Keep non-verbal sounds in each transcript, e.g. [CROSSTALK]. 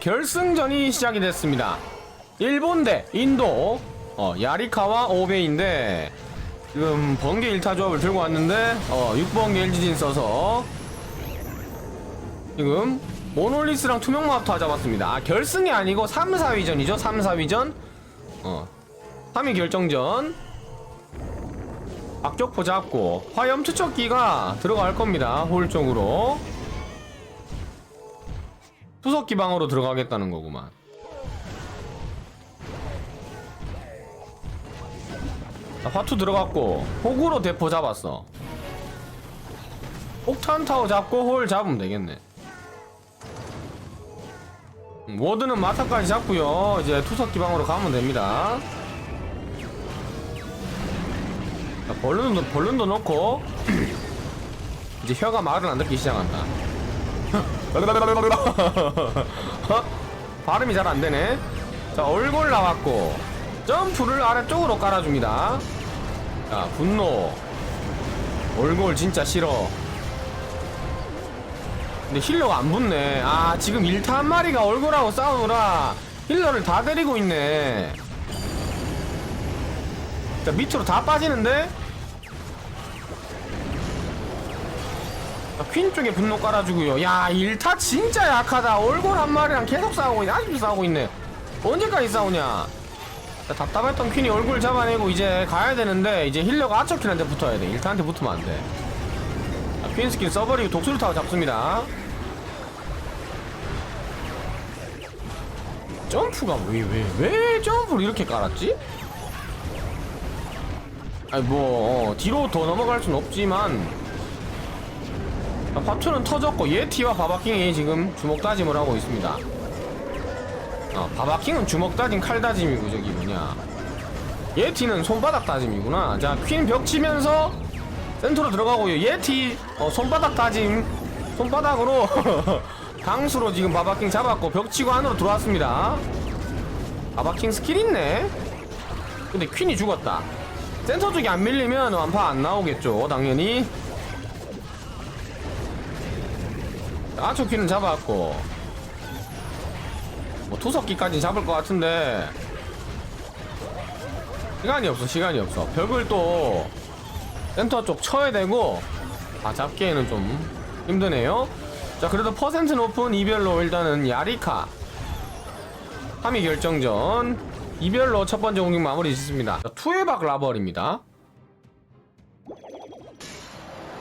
결승전이 시작이 됐습니다. 일본 대 인도 어, 야리카와 오베인데 지금 번개 1타 조합을 들고 왔는데 어, 6번개 LG진 써서 지금 모놀리스랑 투명마부터 잡았습니다. 아, 결승이 아니고 3, 4위전이죠. 3, 4위전 어, 3위 결정전 박격포 잡고 화염 투척기가 들어갈 겁니다. 홀 쪽으로 투석 기 방으로 들어가겠다는 거구만. 자, 화투 들어갔고 호구로 대포 잡았어. 폭탄 타워 잡고 홀 잡으면 되겠네. 음, 워드는 마타까지 잡고요. 이제 투석 기 방으로 가면 됩니다. 자, 벌룬도 벌룬도 넣고 [CLEARS THROAT] 이제 혀가 말을 안 듣기 시작한다. 어? 발음이 잘 안 되네. 자, 얼굴 나왔고, 점프를 아래쪽으로 깔아줍니다. 자, 분노. 얼굴 진짜 싫어. 근데 힐러가 안 붙네. 아, 지금 일타 한 마리가 얼굴하고 싸우느라 힐러를 다 데리고 있네. 자, 밑으로 다 빠지는데? 퀸 쪽에 분노 깔아주고요. 야, 일타 진짜 약하다. 얼굴 한 마리랑 계속 싸우고 있네. 아직도 싸우고 있네. 언제까지 싸우냐? 자, 답답했던 퀸이 얼굴 잡아내고 이제 가야 되는데 이제 힐러가 아처퀸한테 붙어야 돼. 일타한테 붙으면 안 돼. 자, 퀸 스킬 써버리고 독수리 타워 잡습니다. 점프가 왜 왜 왜 점프를 이렇게 깔았지? 아니 뭐 어, 뒤로 더 넘어갈 순 없지만 자, 화투는 터졌고 예티와 바바킹이 지금 주먹 다짐을 하고 있습니다. 어, 바바킹은 주먹 다짐, 칼 다짐이고 저기 뭐냐. 예티는 손바닥 다짐이구나. 자, 퀸 벽 치면서 센터로 들어가고요. 예티 어, 손바닥 다짐, 손바닥으로 [LAUGHS] 강수로 지금 바바킹 잡았고 벽 치고 안으로 들어왔습니다. 바바킹 스킬 있네. 근데 퀸이 죽었다. 센터 쪽이 안 밀리면 완파 안 나오겠죠, 당연히. 아초키는 잡았고. 뭐 투석기까지 잡을 것 같은데. 시간이 없어 시간이 없어. 벽을 또 센터 쪽 쳐야 되고 아 잡기에는 좀 힘드네요. 자 그래도 퍼센트 높은 이별로 일단은 야리카. 3위 결정전. 이별로 첫 번째 공격 마무리 짓습니다. 자, 투에박 라벌입니다.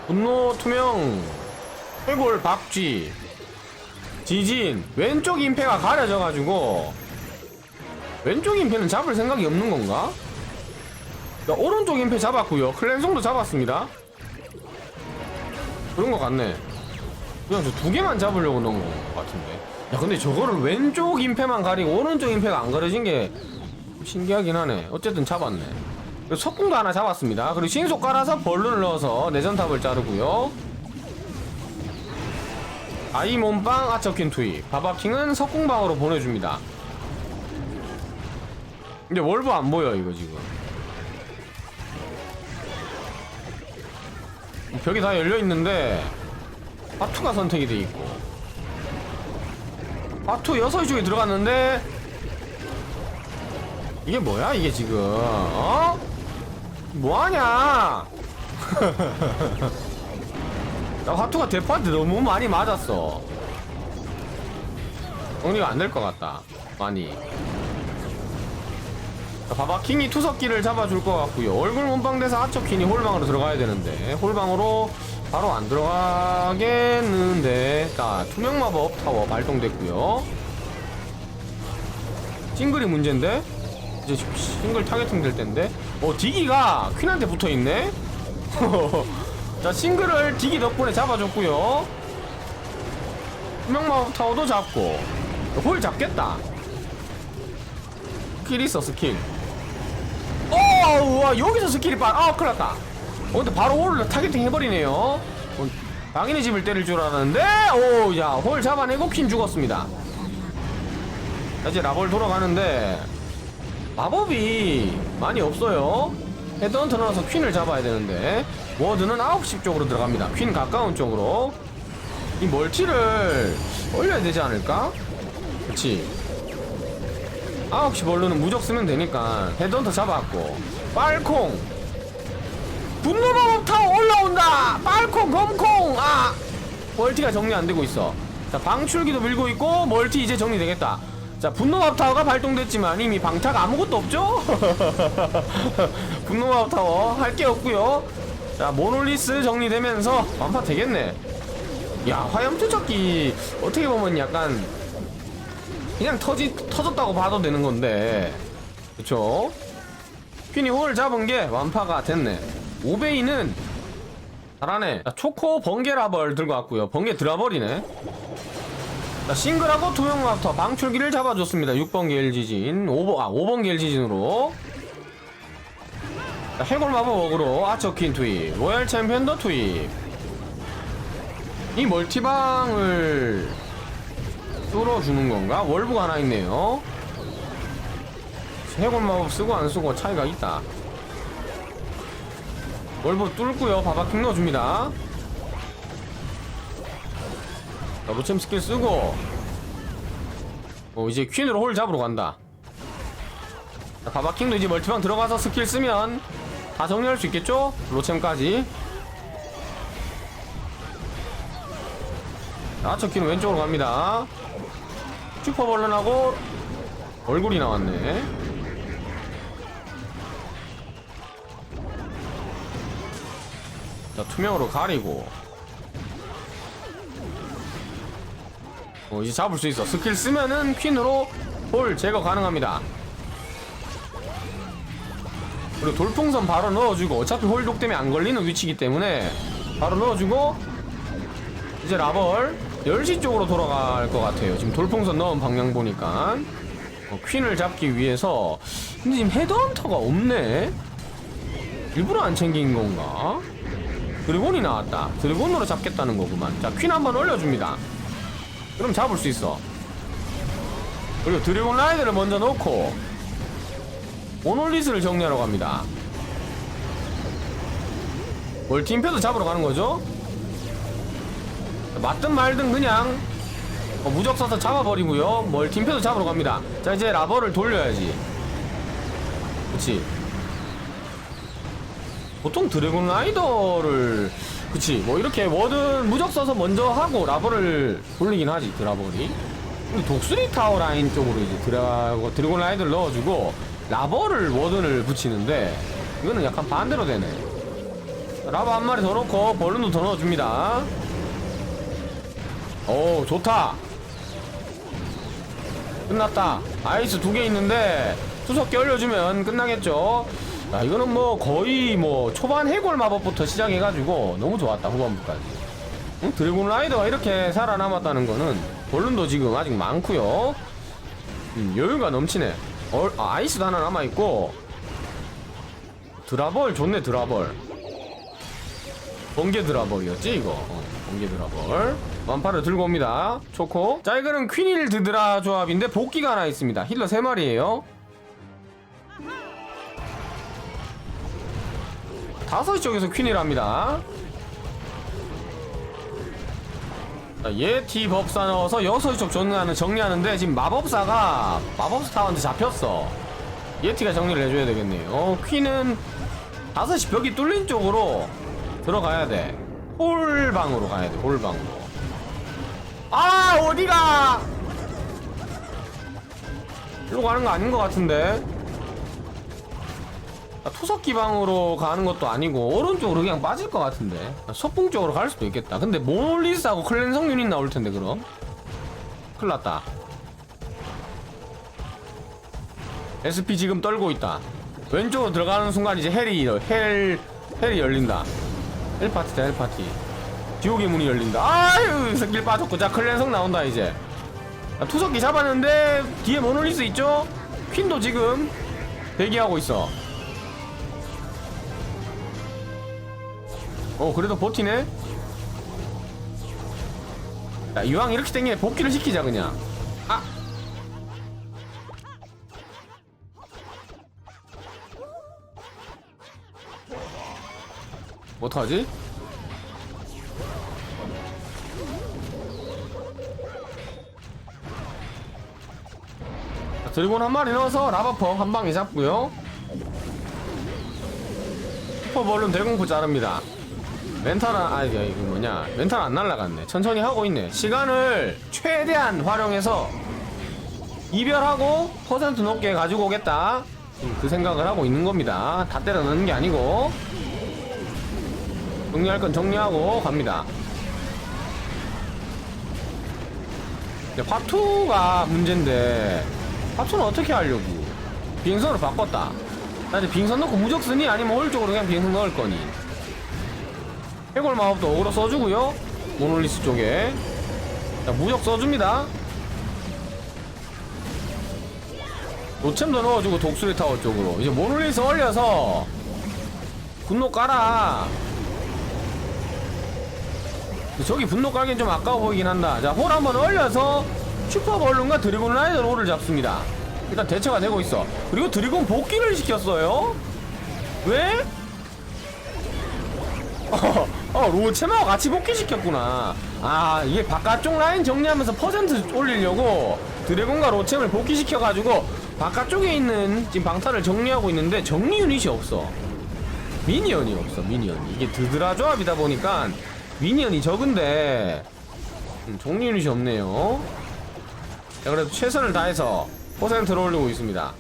분노 투명 해골 박쥐 지진 왼쪽 임페가 가려져가지고 왼쪽 임페는 잡을 생각이 없는 건가? 자, 오른쪽 임페 잡았고요. 클랜송도 잡았습니다. 그런 것 같네. 그냥 저 두 개만 잡으려고 넣은 것 같은데. 야 근데 저거를 왼쪽 임페만 가리고 오른쪽 임페가 안 가려진 게 신기하긴 하네. 어쨌든 잡았네. 석궁도 하나 잡았습니다. 그리고 신속 깔아서 벌룬을 넣어서 내전탑을 자르고요 아이 몸빵 아처킨 투입. 바바킹은 석궁방으로 보내줍니다. 근데 월브 안 보여 이거 지금. 벽이 다 열려있는데 파투가 선택이 돼 있고. 파투 6시 쪽에 들어갔는데 이게 뭐야 이게 지금? 어? 뭐하냐 [LAUGHS] 나 화투가 대파한테 너무 많이 맞았어. 정리가 안 될 것 같다. 많이. 자, 봐봐, 킹이 투석기를 잡아줄 것 같고요. 얼굴 몸빵돼서 아처킹이 홀방으로 들어가야 되는데 홀방으로 바로 안 들어가겠는데. 자, 투명 마법 타워 발동됐고요. 싱글이 문제인데? 이제 싱글 타겟팅 될 텐데. 어, 디기가 퀸한테 붙어 있네. [LAUGHS] 자 싱글을 디기 덕분에 잡아줬고요. 투명마법 타워도 잡고 홀 잡겠다. 스킬 있어 스킬. 어우와 여기서 스킬이 빠아 큰일 났다. 어 근데 바로 홀을 타겟팅 해버리네요. 어, 당연히 집을 때릴 줄 알았는데 오야 홀 잡아내고 퀸 죽었습니다. 자, 이제 라골 돌아가는데 마법이 많이 없어요. 헤드헌터 넣어서 퀸을 잡아야 되는데 워드는 9시 쪽으로 들어갑니다. 퀸 가까운 쪽으로. 이 멀티를 올려야 되지 않을까? 그치. 9시 벌루는 무적 쓰면 되니까 헤드헌터 잡았고. 빨콩. 분노마법 타워 올라온다! 빨콩 검콩! 아! 멀티가 정리 안 되고 있어. 자 방출기도 밀고 있고 멀티 이제 정리되겠다. 자 분노마법 타워가 발동됐지만 이미 방타가 아무것도 없죠? [LAUGHS] 분노마법 타워 할 게 없고요 자 모놀리스 정리되면서 완파 되겠네. 야 화염투척기 어떻게 보면 약간 그냥 터지 터졌다고 봐도 되는 건데. 그쵸? 퀸이 홀 잡은 게 완파가 됐네. 오베이는 잘하네. 자, 초코 번개 라벌 들고 왔고요. 번개 드라벌이네. 자 싱글하고 투명 마부터 방출기를 잡아줬습니다. 6번 게일지진. 5번 아 5번 게일지진으로. 자, 해골 마법으로 아처 퀸 투입. 로얄 챔피언 더 투입. 이 멀티방을 뚫어주는 건가? 월브가 하나 있네요. 해골 마법 쓰고 안 쓰고 차이가 있다. 월브 뚫고요. 바바킹 넣어줍니다. 자 노챔 스킬 쓰고. 어 이제 퀸으로 홀 잡으러 간다. 자, 바바킹도 이제 멀티방 들어가서 스킬 쓰면 다 정리할 수 있겠죠? 로챔까지. 아처키는 왼쪽으로 갑니다. 슈퍼벌런하고 얼굴이 나왔네. 자 투명으로 가리고. 어 이제 잡을 수 있어. 스킬 쓰면은 퀸으로 볼 제거 가능합니다 그리고 돌풍선 바로 넣어주고 어차피 홀독 때문에 안 걸리는 위치이기 때문에 바로 넣어주고 이제 라벌 10시 쪽으로 돌아갈 것 같아요. 지금 돌풍선 넣은 방향 보니까. 어, 퀸을 잡기 위해서. 근데 지금 헤드헌터가 없네. 일부러 안 챙긴 건가? 드래곤이 나왔다. 드래곤으로 잡겠다는 거구만. 자 퀸 한번 올려줍니다. 그럼 잡을 수 있어. 그리고 드래곤 라이드를 먼저 넣고 모놀리스를 정리하러 갑니다. 멀티임패도 잡으러 가는 거죠? 맞든 말든 그냥 어, 무적 써서 잡아버리고요. 멀티임패도 잡으러 갑니다. 자 이제 라버를 돌려야지. 그치? 보통 드래곤 라이더를 그치? 뭐 이렇게 뭐든 무적 써서 먼저 하고 라버를 돌리긴 하지 드라버리. 근데 독수리 타워 라인 쪽으로 이제 드라, 드래곤 라이더를 넣어주고 라버를 워든을 붙이는데 이거는 약간 반대로 되네. 라버 한 마리 더 넣고 벌룬도 더 넣어줍니다. 오 좋다. 끝났다. 아이스 두 개 있는데 투석기 올려주면 끝나겠죠. 야 이거는 뭐 거의 뭐 초반 해골 마법부터 시작해가지고 너무 좋았다 후반부까지. 응? 드래곤 라이더가 이렇게 살아남았다는 거는 볼룬도 지금 아직 많고요. 음, 여유가 넘치네 어, 아, 아이스도 하나 남아있고. 드라벌 좋네 드라벌. 번개 드라벌이었지 이거? 어, 번개 드라벌. 완파를 들고 옵니다. 초코. 자 이거는 퀸일 드드라 조합인데 복귀가 하나 있습니다. 힐러 3마리에요. 다섯 쪽에서 퀸이랍니다 자, 예티 법사 넣어서 여섯 쪽 정리하는, 정리하는데 지금 마법사가 마법사 타워한테 잡혔어. 예티가 정리를 해줘야 되겠네요. 어, 퀸은 다섯 시 벽이 뚫린 쪽으로 들어가야 돼. 홀방으로 가야 돼 홀방으로. 아 어디가? 일로 가는 거 아닌 것 같은데? 아, 투석 기 방으로 가는 것도 아니고 오른쪽으로 그냥 빠질 것 같은데. 아, 소풍 쪽으로 갈 수도 있겠다. 근데 모놀리스하고 클랜성 유닛 나올 텐데 그럼. 큰일 났다. SP 지금 떨고 있다. 왼쪽으로 들어가는 순간 이제 헬이 헬 헬이 열린다. 헬 파티다 헬 파티. 지옥의 문이 열린다. 아유 새끼 빠졌고. 자 클랜성 나온다 이제. 자, 투석기 잡았는데 뒤에 모놀리스 있죠? 퀸도 지금 대기하고 있어 어 그래도 버티네. 야 이왕 이렇게 땡기네 복귀를 시키자 그냥. 아! 어떡하지? 드래곤 한 마리 넣어서 라바퍼 한 방에 잡고요. 슈퍼볼은 대공포 자릅니다 멘탈 안, 아 이거 뭐냐. 멘탈 안 날라갔네. 천천히 하고 있네. 시간을 최대한 활용해서 이별하고 퍼센트 높게 가지고 오겠다. 그 생각을 하고 있는 겁니다. 다 때려 넣는 게 아니고. 정리할 건 정리하고 갑니다. 파투가 문제인데 파투는 어떻게 하려고? 비행선으로 바꿨다. 나 이제 비행선 넣고 무적 쓰니? 아니면 홀 쪽으로 그냥 비행선 넣을 거니 해골 마법도 어그로 써주고요. 모놀리스 쪽에. 자 무적 써줍니다. 로챔도 넣어주고 독수리 타워 쪽으로. 이제 모놀리스 올려서 분노 깔아. 저기 분노 깔긴 좀 아까워 보이긴 한다. 자홀 한번 올려서 슈퍼벌룬과 드래곤 라이더 홀을 잡습니다. 일단 대처가 되고 있어. 그리고 드래곤 복귀를 시켰어요. 왜? 어, 어 로 체마와 같이 복귀시켰구나. 아 이게 바깥쪽 라인 정리하면서 퍼센트 올리려고 드래곤과 로챔을 복귀시켜가지고 바깥쪽에 있는 지금 방탄을 정리하고 있는데 정리 유닛이 없어. 미니언이 없어 미니언이. 이게 드드라 조합이다 보니까 미니언이 적은데 음, 정리 유닛이 없네요. 자 그래도 최선을 다해서 퍼센트를 올리고 있습니다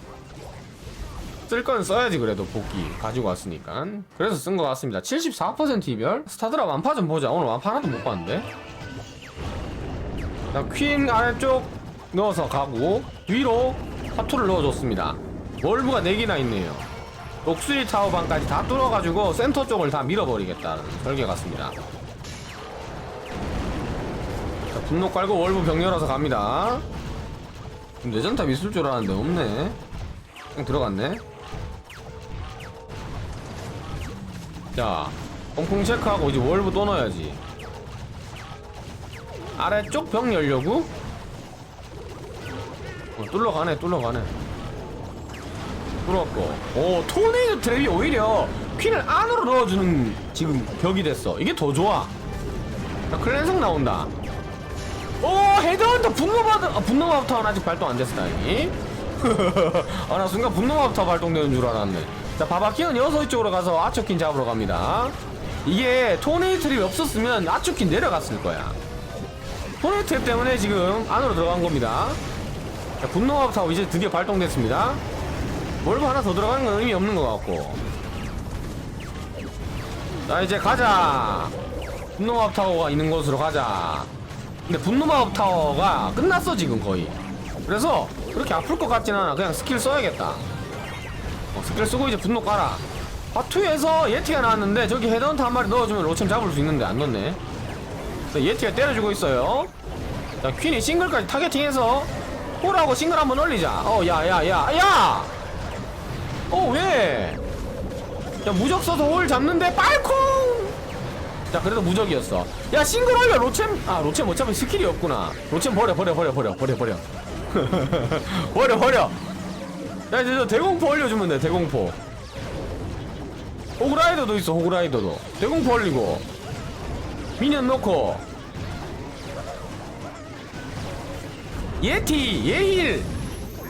쓸 건 써야지 그래도 복귀 가지고 왔으니까. 그래서 쓴 것 같습니다. 74% 이별? 스타드라 완파 좀 보자. 오늘 완파 하나도 못 봤는데. 자, 퀸 아래쪽 넣어서 가고 위로 파투를 넣어줬습니다. 월브가 4개나 있네요. 녹수리 타워방까지 다 뚫어가지고 센터 쪽을 다 밀어버리겠다는 설계 같습니다. 자, 분노 깔고 월브 병 열어서 갑니다. 내전탑 있을 줄 알았는데 없네. 들어갔네 자 펑풍 체크하고 이제 월브 또 넣어야지. 아래쪽 병 열려고? 어, 뚫러가네 뚫러가네. 뚫었고. 오 토네이도 트랩이 오히려 퀸을 안으로 넣어주는 지금 벽이 됐어. 이게 더 좋아. 자 클랜성 나온다. 오 헤드헌터 분노마드 아, 분노마부터는 아직 발동 안 됐어 다행히. [LAUGHS] 아나 순간 분노마부터 발동되는 줄 알았네 자 바바키는 여섯 쪽으로 가서 아초킨 잡으러 갑니다. 이게 토네이 트랩이 없었으면 아초킨 내려갔을 거야. 토네이 트랩 때문에 지금 안으로 들어간 겁니다. 자 분노마부터 이제 드디어 발동됐습니다. 몰브 하나 더 들어가는 건 의미 없는 것 같고. 자 이제 가자. 분노마법 타워가 있는 곳으로 가자. 근데 분노마법 타워가 끝났어 지금 거의. 그래서 그렇게 아플 것 같진 않아. 그냥 스킬 써야겠다 어, 스킬 쓰고 이제 분노 깔아 파투에서 예티가 나왔는데 저기 헤드헌터 한 마리 넣어주면 로챔 잡을 수 있는데 안 넣네. 자, 예티가 때려주고 있어요. 자 퀸이 싱글까지 타겟팅해서 홀하고 싱글 한번 올리자. 어 야 야 야 야! 어 왜? 야 무적 써서 홀 잡는데 빨콩! 자 그래도 무적이었어. 야 싱글 올려 로챔! 아 로챔 못 잡으면 스킬이 없구나. 로챔 버려 버려 버려 버려 버려 버려. [LAUGHS] 버려 버려 야 이제 저 대공포 올려주면 돼 대공포. 호그라이더도 있어 호그라이더도. 대공포 올리고. 미니언 넣고. 예티 예힐.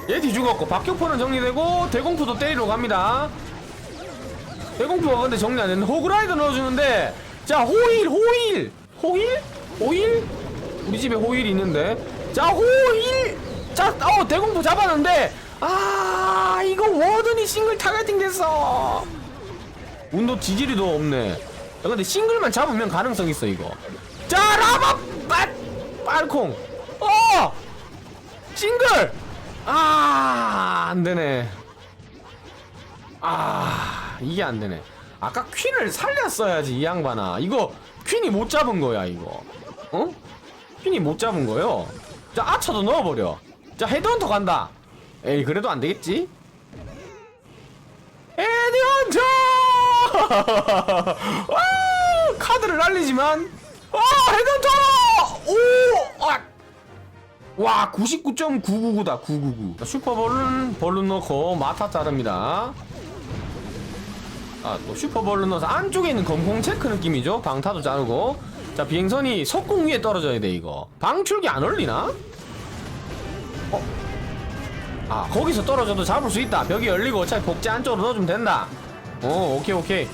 예티 죽었고 박격포는 정리되고 대공포도 때리러 갑니다. 대공포가 근데 정리 안 됐는데 호그라이더 넣어주는데 자 호일 호일. 호일? 호일? 우리 집에 호일이 있는데. 자 호일! 자 어 대공포 잡았는데 아 이거 워든이 싱글 타겟팅 됐어. 운도 지지리도 없네. 야 근데 싱글만 잡으면 가능성 있어 이거. 자 라바 빨 빨콩. 어! 싱글! 아 안되네. 아 이게 안되네. 아까 퀸을 살렸어야지 이 양반아. 이거 퀸이 못 잡은 거야 이거. 어? 퀸이 못 잡은 거요? 자 아차도 넣어버려. 자 헤드헌터 간다 에이 그래도 안 되겠지? 헤드헌터! 아, [LAUGHS] 카드를 날리지만 아 헤드헌터 오 아. 와 99.999다 999 슈퍼볼은 벌룬 넣고 마타 자릅니다. 아또 슈퍼볼룬 넣어서 안쪽에 있는 검공 체크 느낌이죠? 방타도 자르고. 자 비행선이 석궁 위에 떨어져야 돼 이거. 방출기 안 올리나? 어? 아 거기서 떨어져도 잡을 수 있다. 벽이 열리고 어차피 복제 안쪽으로 넣어주면 된다. 오 오케이 오케이.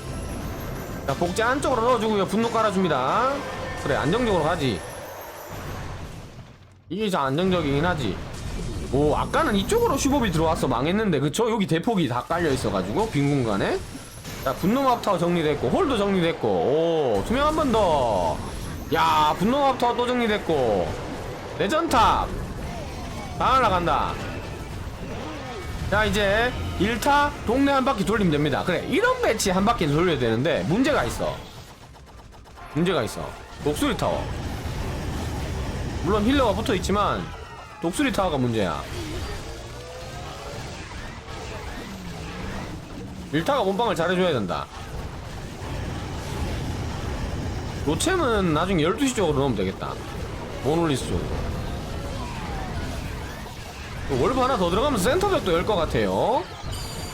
자 복제 안쪽으로 넣어주고요. 분노 깔아줍니다. 그래 안정적으로 가지. 이게 좀 안정적이긴 하지. 오 아까는 이쪽으로 슈법이 들어왔어 망했는데 그쵸? 여기 대폭이 다 깔려 있어가지고 빈 공간에. 자 분노 맙타워 정리됐고 홀도 정리됐고. 오 투명 한 번더야 분노 맙타워 또 정리됐고. 레전탑. 다 날라간다 자 이제 1타 동네 한 바퀴 돌리면 됩니다. 그래 이런 배치 한 바퀴 돌려야 되는데 문제가 있어. 문제가 있어. 독수리 타워. 물론 힐러가 붙어있지만 독수리 타워가 문제야. 1타가 몸빵을 잘해줘야 된다. 로챔은 나중에 12시 쪽으로 넣으면 되겠다. 모놀리스 쪽으로 월브 하나 더 들어가면 센터벽도 열 것 같아요.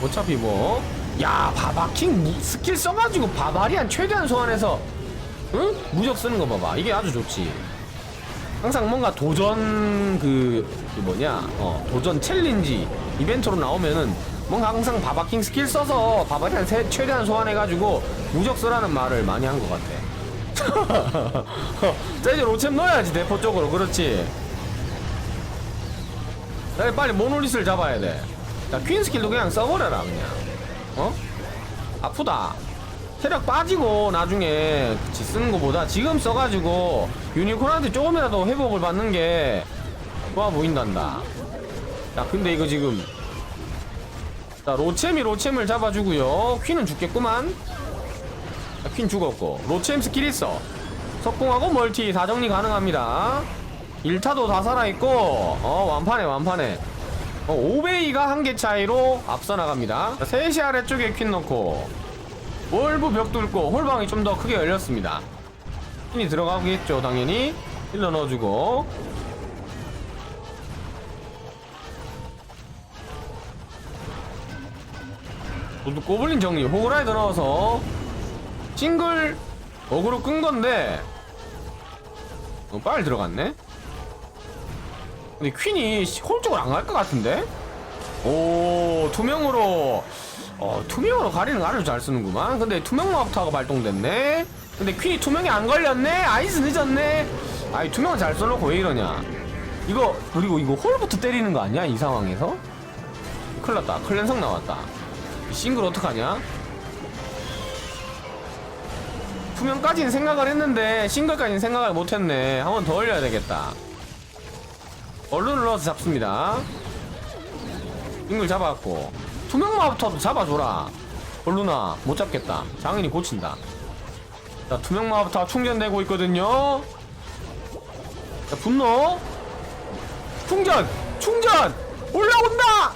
어차피 뭐. 야, 바바킹 무- 스킬 써가지고 바바리안 최대한 소환해서, 응? 무적 쓰는 거 봐봐. 이게 아주 좋지. 항상 뭔가 도전 그, 그 뭐냐, 어, 도전 챌린지 이벤트로 나오면은 뭔가 항상 바바킹 스킬 써서 바바리안 세- 최대한 소환해가지고 무적 쓰라는 말을 많이 한 것 같아. [LAUGHS] 자, 이제 로챔 넣어야지, 대포 쪽으로. 그렇지. 나 빨리 모놀리스를 잡아야 돼. 자, 퀸 스킬도 그냥 써버려라, 그냥. 어? 아프다. 체력 빠지고 나중에 쓰는 것보다 지금 써가지고 유니콘한테 조금이라도 회복을 받는 게 좋아 보인단다. 자, 근데 이거 지금. 자, 로챔이 로챔을 잡아주고요. 퀸은 죽겠구만. 자, 퀸 죽었고. 로챔 스킬 있어. 석궁하고 멀티 다 정리 가능합니다. 1타도 다 살아있고 어 완판해 완판해 어, 5베이가 한 개 차이로 앞서 나갑니다. 자, 3시 아래쪽에 퀸 넣고 월부 벽 뚫고 홀방이 좀 더 크게 열렸습니다. 퀸이 들어가겠죠 당연히. 힐러 넣어주고. 모두 꼬블린 정리 호그라이더 넣어서 싱글 어그로 끈 건데 어, 빨리 들어갔네 근데 퀸이 홀 쪽으로 안 갈 것 같은데? 오 투명으로 어 투명으로 가리는 거 아주 잘 쓰는구만. 근데 투명 마법타가 발동됐네. 근데 퀸이 투명이 안 걸렸네? 아이스 늦었네? 아이 투명 잘 써놓고 왜 이러냐? 이거 그리고 이거 홀부터 때리는 거 아니야? 이 상황에서? 큰일 났다. 클랜성 나왔다. 이 싱글 어떡하냐? 투명까지는 생각을 했는데 싱글까지는 생각을 못했네. 한 번 더 올려야 되겠다 얼른을 넣어서 잡습니다. 잉글 잡았고. 투명 마법터도 잡아줘라. 얼루나 못 잡겠다. 장인이 고친다. 자 투명 마법터 충전되고 있거든요. 자 분노. 충전 충전! 올라온다!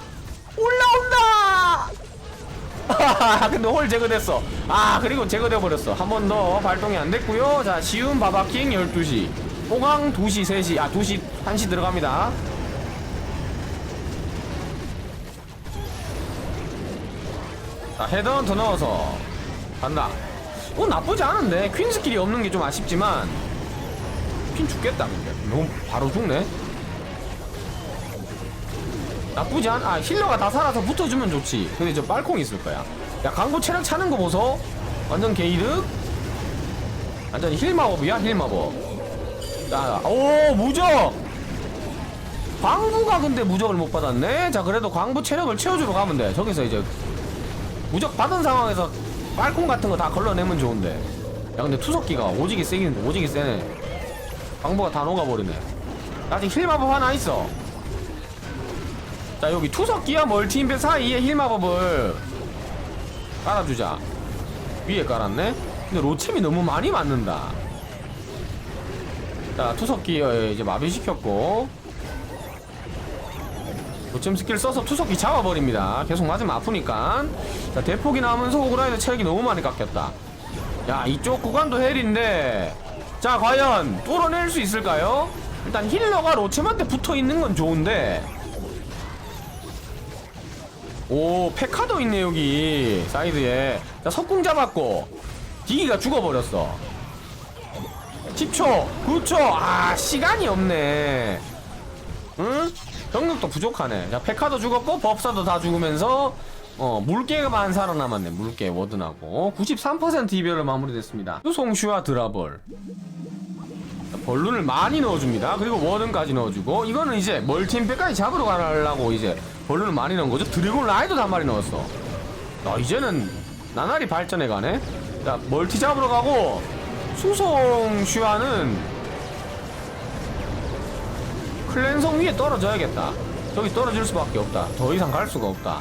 올라온다! [LAUGHS] 근데 홀 제거됐어. 아 그리고 제거돼 버렸어. 한 번 더 발동이 안 됐고요. 자 시운 바바킹 12시 호강 2시 3시 아 2시 1시 들어갑니다 자 헤더 더 넣어서 간다 어 나쁘지 않은데 퀸 스킬이 없는 게 좀 아쉽지만 퀸 죽겠다 근데 너무 바로 죽네 나쁘지 않, 아, 힐러가 다 살아서 붙어주면 좋지. 근데 저 빨콩 있을 거야. 야, 광고 체력 차는 거 보소. 완전 게이득. 완전 힐 마법이야, 힐 마법. 자, 오, 무적! 광부가 근데 무적을 못 받았네? 자, 그래도 광부 체력을 채워주러 가면 돼. 저기서 이제 무적 받은 상황에서 빨콩 같은 거 다 걸러내면 좋은데. 야, 근데 투석기가 오지게 세긴, 오지게 세네. 광부가 다 녹아버리네. 아직 힐 마법 하나 있어. 자 여기 투석기와 멀티인베 사이에 힐 마법을 깔아주자 위에 깔았네 근데 로챔이 너무 많이 맞는다 자 투석 기 어, 이제 마비시켰고. 로챔 스킬 써서 투석기 잡아버립니다. 계속 맞으면 아프니까. 자 대폭이 나오면서 오그라이더 체력이 너무 많이 깎였다. 야 이쪽 구간도 헬인데. 자 과연 뚫어낼 수 있을까요? 일단 힐러가 로챔한테 붙어있는 건 좋은데. 오 페카도 있네 여기. 사이드에. 자 석궁 잡았고. 디기가 죽어버렸어 10초 9초. 아 시간이 없네. 응? 병력도 부족하네. 자 페카도 죽었고 법사도 다 죽으면서 어 물개만 살아남았네. 물개 워든하고. 93% 이별로 마무리됐습니다. 수송슈와 드라벌. 자, 벌룬을 많이 넣어줍니다. 그리고 워든까지 넣어주고 이거는 이제 멀티임팩까지 잡으러 가려고 이제 벌룬을 많이 넣은 거죠. 드래곤 라이도 한 마리 넣었어. 자 이제는 나날이 발전해가네. 자 멀티 잡으러 가고 수송슈와는 클랜성 위에 떨어져야겠다. 저기 떨어질 수밖에 없다. 더 이상 갈 수가 없다.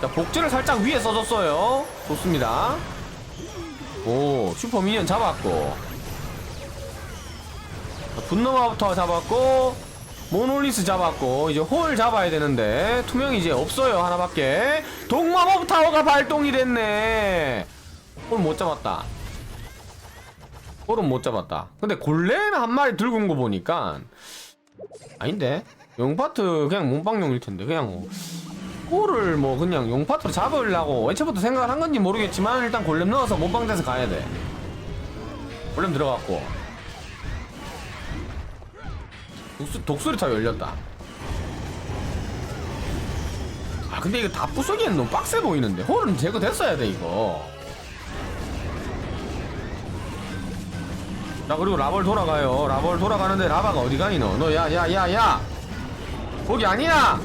자, 복제를 살짝 위에 써줬어요. 좋습니다. 오, 슈퍼 미니언 잡았고. 자, 분노마부터 잡았고, 모놀리스 잡았고, 이제 홀 잡아야 되는데, 투명이 이제 없어요, 하나밖에. 동마법 타워가 발동이 됐네. 홀못 잡았다. 홀은 못 잡았다. 근데 골렘 한 마리 들고 온 거 보니까 아닌데 용파트 그냥 몸빵용일 텐데 그냥 뭐 홀을 뭐 그냥 용파트로 잡으려고 애초부터 생각을 한 건지 모르겠지만 일단 골렘 넣어서 몸빵돼서 가야 돼. 골렘 들어갔고 독수, 독수리 탑 열렸다. 아 근데 이거 다 부수기엔 너무 빡세 보이는데 홀은 제거됐어야 돼 이거. 자 그리고 라벌 돌아가요. 라벌 돌아가는데 라바가 어디 가니 너? 너 야 야 야 야. 거기 아니야.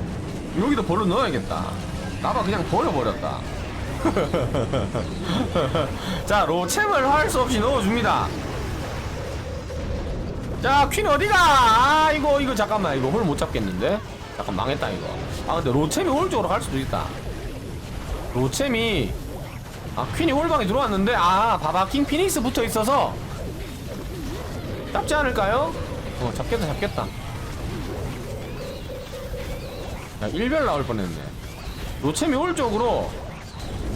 여기도 벌로 넣어야겠다. 라바 그냥 버려버렸다. [LAUGHS] 자 로챔을 할 수 없이 넣어줍니다. 자 퀸 어디가? 아 이거 이거 잠깐만. 이거 홀 못 잡겠는데? 잠깐 망했다 이거. 아 근데 로챔이 홀 쪽으로 갈 수도 있다. 로챔이 아 퀸이 홀방에 들어왔는데 아 바바킹 피닉스 붙어 있어서 잡지 않을까요? 어 잡겠다 잡겠다. 야 일별 나올 뻔했네. 로챔이 올 쪽으로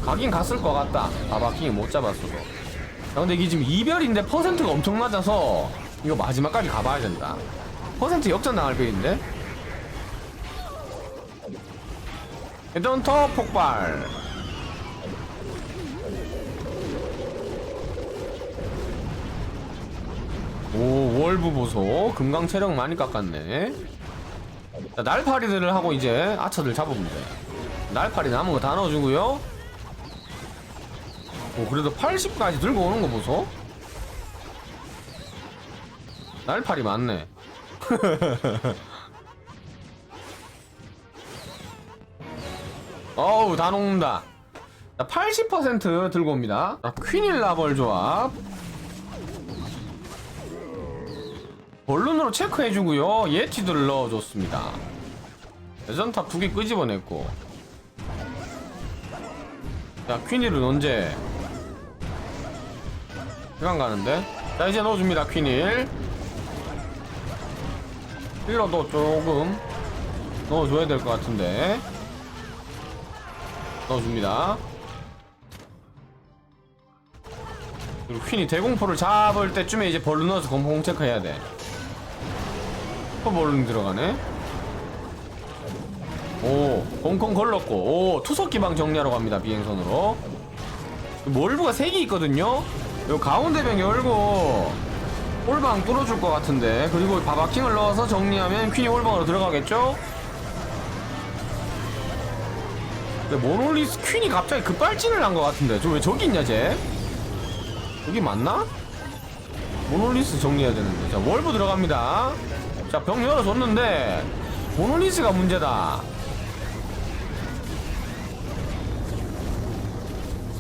가긴 갔을 것 같다. 바바킹이 못 잡았어도 야 근데 이게 지금 이별인데 퍼센트가 엄청 낮아서 이거 마지막까지 가봐야 된다. 퍼센트 역전 나갈 필인데? 헤던터 폭발 오 월부 보소. 금강 체력 많이 깎았네. 자, 날파리들을 하고 이제 아처들 돼 날파리 남은 거 다 넣어주고요. 오 그래도 80까지 들고 오는 거 보소. 날파리 많네. [LAUGHS] 어우 다 녹는다. 자, 80% 들고 옵니다. 자, 퀸일 라벌 조합 본론으로 체크해주고요. 예티들을 넣어줬습니다. 레전탑 두 개 끄집어냈고. 자 퀸일은 언제? 시간 가는데? 자 이제 넣어줍니다 퀸일. 힐러도 조금 넣어줘야 될 것 같은데. 넣어줍니다. 그리고 퀸이 대공포를 잡을 때쯤에 이제 벌룬 넣어서 검공 체크해야 돼 슈퍼볼룬 들어가네. 오 콩콩 걸렀고. 오 투석 기방 정리하러 갑니다 비행선으로. 몰부가 3개 있거든요? 요 가운데 병 열고 홀방 뚫어줄 것 같은데. 그리고 바바킹을 넣어서 정리하면 퀸이 홀방으로 들어가겠죠? 근데 모놀리스 퀸이 갑자기 급발진을 한 것 같은데. 저 왜 저기 있냐 쟤? 여기 맞나? 모놀리스 정리해야 되는데. 자 월브 들어갑니다 자 병 열어줬는데 모놀리스가 문제다.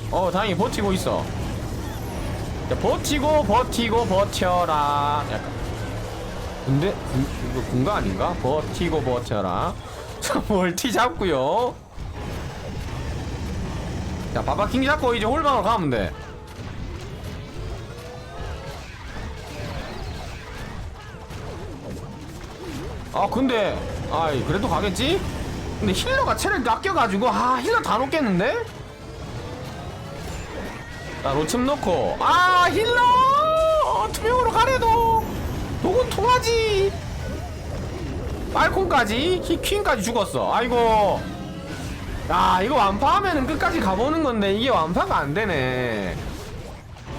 어 다행히 버티고 있어. 자 버티고 버티고 버텨라. 약간. 근데 군, 이거 군가 아닌가? 버티고 버텨라. [LAUGHS] 자 멀티 잡고요. 자 바바킹 잡고 이제 홀방으로 가면 돼 아 근데 아이 그래도 가겠지? 근데 힐러가 체력이 아껴가지고 아 힐러 다 놓겠는데? 자 로침 넣고. 아 힐러! 어, 투명으로 가래도. 녹은 통하지. 빨콘까지 키- 퀸까지 죽었어. 아이고. 야 이거 완파하면은 끝까지 가보는 건데 이게 완파가 안 되네.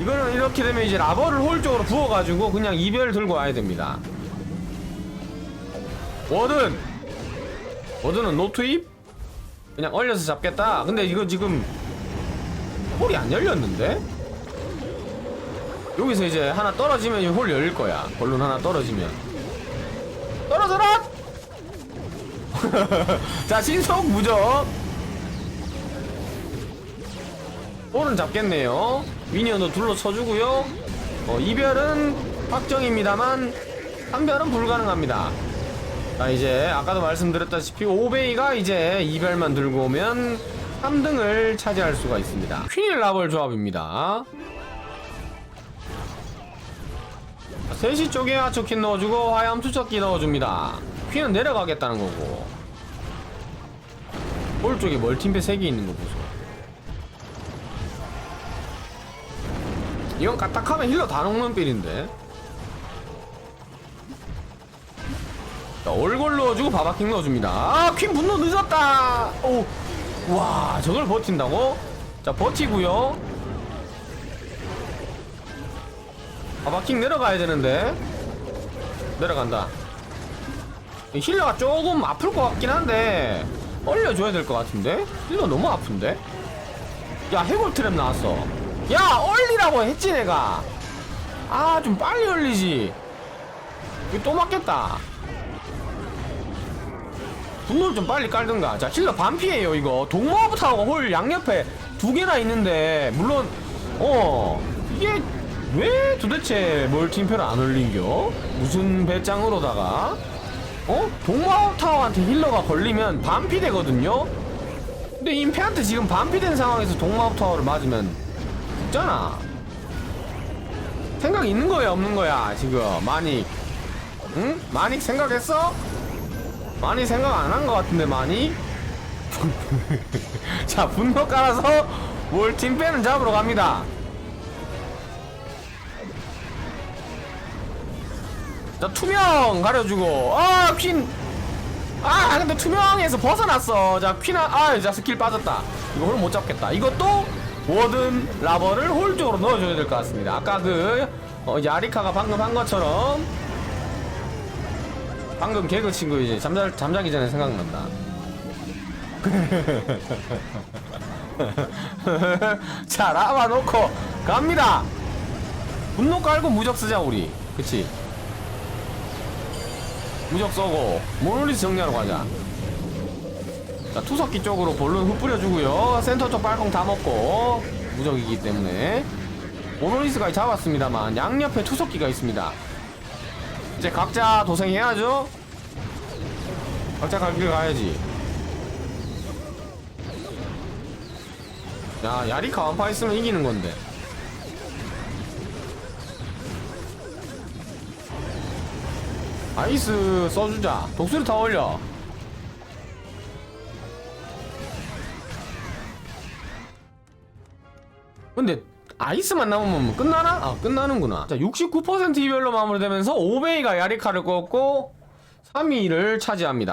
이거는 이렇게 되면 이제 라버를 홀 쪽으로 부어가지고 그냥 이별 들고 와야 됩니다 워든 워든은 노트입? 그냥 얼려서 잡겠다. 근데 이거 지금 홀이 안 열렸는데? 여기서 이제 하나 떨어지면 이홀 열릴 거야. 볼론 하나 떨어지면. 떨어져라! [LAUGHS] 자 신속 무적. 홀은 잡겠네요. 미니언도 둘러 쳐주고요. 어, 이별은 확정입니다만 한별은 불가능합니다 자 이제 아까도 말씀드렸다시피 오베이가 이제 이별만 들고 오면 3등을 차지할 수가 있습니다. 퀸 라벌 조합입니다. 자, 3시 쪽에 하초킨 넣어주고 화염 투척기 넣어줍니다. 퀸은 내려가겠다는 거고. 볼 쪽에 멀티인페 3개 있는 거 보소. 이건 까딱하면 힐러 다 녹는 빌인데 자, 얼굴 넣어주고 바바킹 넣어줍니다. 아, 퀸 분노 늦었다! 오, 와, 저걸 버틴다고? 자, 버티고요 바바킹 내려가야 되는데. 내려간다. 이 힐러가 조금 아플 것 같긴 한데, 얼려줘야 될 것 같은데? 힐러 너무 아픈데? 야, 해골 트랩 나왔어. 야, 얼리라고 했지, 내가. 아, 좀 빨리 얼리지. 이거 또 맞겠다. 분노를 좀 빨리 깔든가. 자, 힐러 반피에요, 이거. 동마부터하고 홀 양옆에 두 개나 있는데, 물론, 어, 이게 왜 도대체 멀티임페를 안 올린겨? 무슨 배짱으로다가? 어? 동마타워한테 힐러가 걸리면 반피 되거든요? 근데 임페한테 지금 반피 된 상황에서 동마타워를 맞으면 죽잖아. 생각 있는 거야, 없는 거야, 지금. 마닉. 응? 마닉 생각했어? 많이 생각 안 한 것 같은데 많이? [LAUGHS] 자 분노 깔아서 뭘 팀빼는 잡으러 갑니다. 자 투명 가려주고. 아퀸 아 근데 투명에서 벗어났어. 자 퀸아 아자 스킬 빠졌다. 이거 홀 못 잡겠다. 이것도 워든 라버를 홀 쪽으로 넣어줘야 될 것 같습니다. 아까 그 어, 야리카가 방금 한 것처럼 방금 개그 친구 이제 잠자, 잠자기 전에 생각난다. [LAUGHS] 자, 라마 놓고 갑니다. 분노 깔고 무적 쓰자 우리. 그치? 무적 쏘고 모노리스 정리하러 가자. 자, 투석기 쪽으로 볼론 흩뿌려주고요. 센터 쪽 빨콩 다 먹고 무적이기 때문에 모노리스까지 잡았습니다만 양옆에 투석기가 있습니다. 이제 각자 도생해야죠. 각자 갈길 가야지. 야, 야리카 완파 있으면 이기는 건데. 아이스 써주자. 독수리 다 올려. 근데 아이스만 남으면 뭐 끝나나? 아 끝나는구나 자 69% 이별로 마무리되면서 오베이가 야리카를 꺾고 3위를 차지합니다